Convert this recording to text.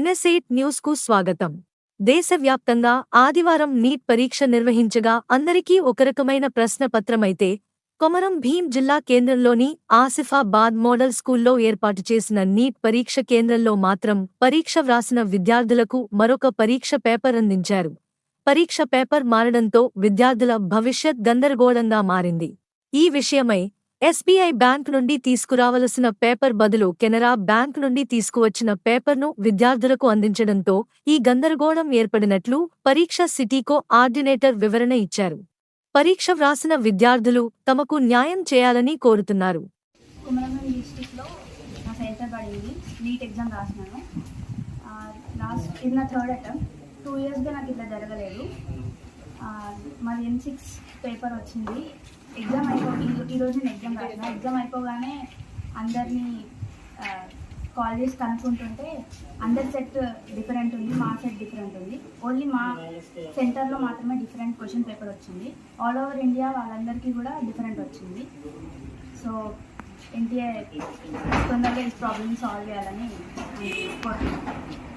ఎన్ఎస్ఎయిట్ న్యూస్కు స్వాగతం. దేశవ్యాప్తంగా ఆదివారం నీట్ పరీక్ష నిర్వహించగా అందరికీ ఒక రకమైన ప్రశ్నపత్రమైతే కొమరం భీం జిల్లా కేంద్రంలోని ఆసిఫాబాద్ మోడల్ స్కూల్లో ఏర్పాటు చేసిన నీట్ పరీక్ష కేంద్రంలో మాత్రం పరీక్ష వ్రాసిన విద్యార్థులకు మరొక పరీక్ష పేపర్ అందించారు. పరీక్ష పేపర్ మారడంతో విద్యార్థుల భవిష్యత్ గందరగోళంగా మారింది. ఈ విషయమై ఎస్బీఐ బ్యాంక్ నుండి తీసుకురావలసిన పేపర్ బదులు కెనరా బ్యాంక్ నుండి తీసుకువచ్చిన పేపర్ను విద్యార్థులకు అందించడంతో ఈ గందరగోళం ఏర్పడినట్లు పరీక్ష సిటీకో ఆర్డినేటర్ వివరణ ఇచ్చారు. పరీక్ష వ్రాసిన విద్యార్థులు తమకు న్యాయం చేయాలని కోరుతున్నారు. ఎగ్జామ్ టూ ఇయర్స్గా నాకు ఇట్లా జరగలేదు. మాది ఎన్ సిక్స్ పేపర్ వచ్చింది. ఎగ్జామ్ ఈరోజు నేను ఎగ్జామ్ రాసిన ఎగ్జామ్ అయిపోగానే అందరినీ కాల్ చేసి కనుక్కుంటుంటే అందరి సెట్ డిఫరెంట్ ఉంది మా సెట్ డిఫరెంట్ ఉంది. ఓన్లీ మా సెంటర్లో మాత్రమే డిఫరెంట్ క్వశ్చన్ పేపర్ వచ్చింది. ఆల్ ఓవర్ ఇండియా వాళ్ళందరికీ కూడా డిఫరెంట్ వచ్చింది. సో ఎన్టీఏ తొందరగా ఈ ప్రాబ్లమ్ సాల్వ్ చేయాలని కోరుతున్నాను.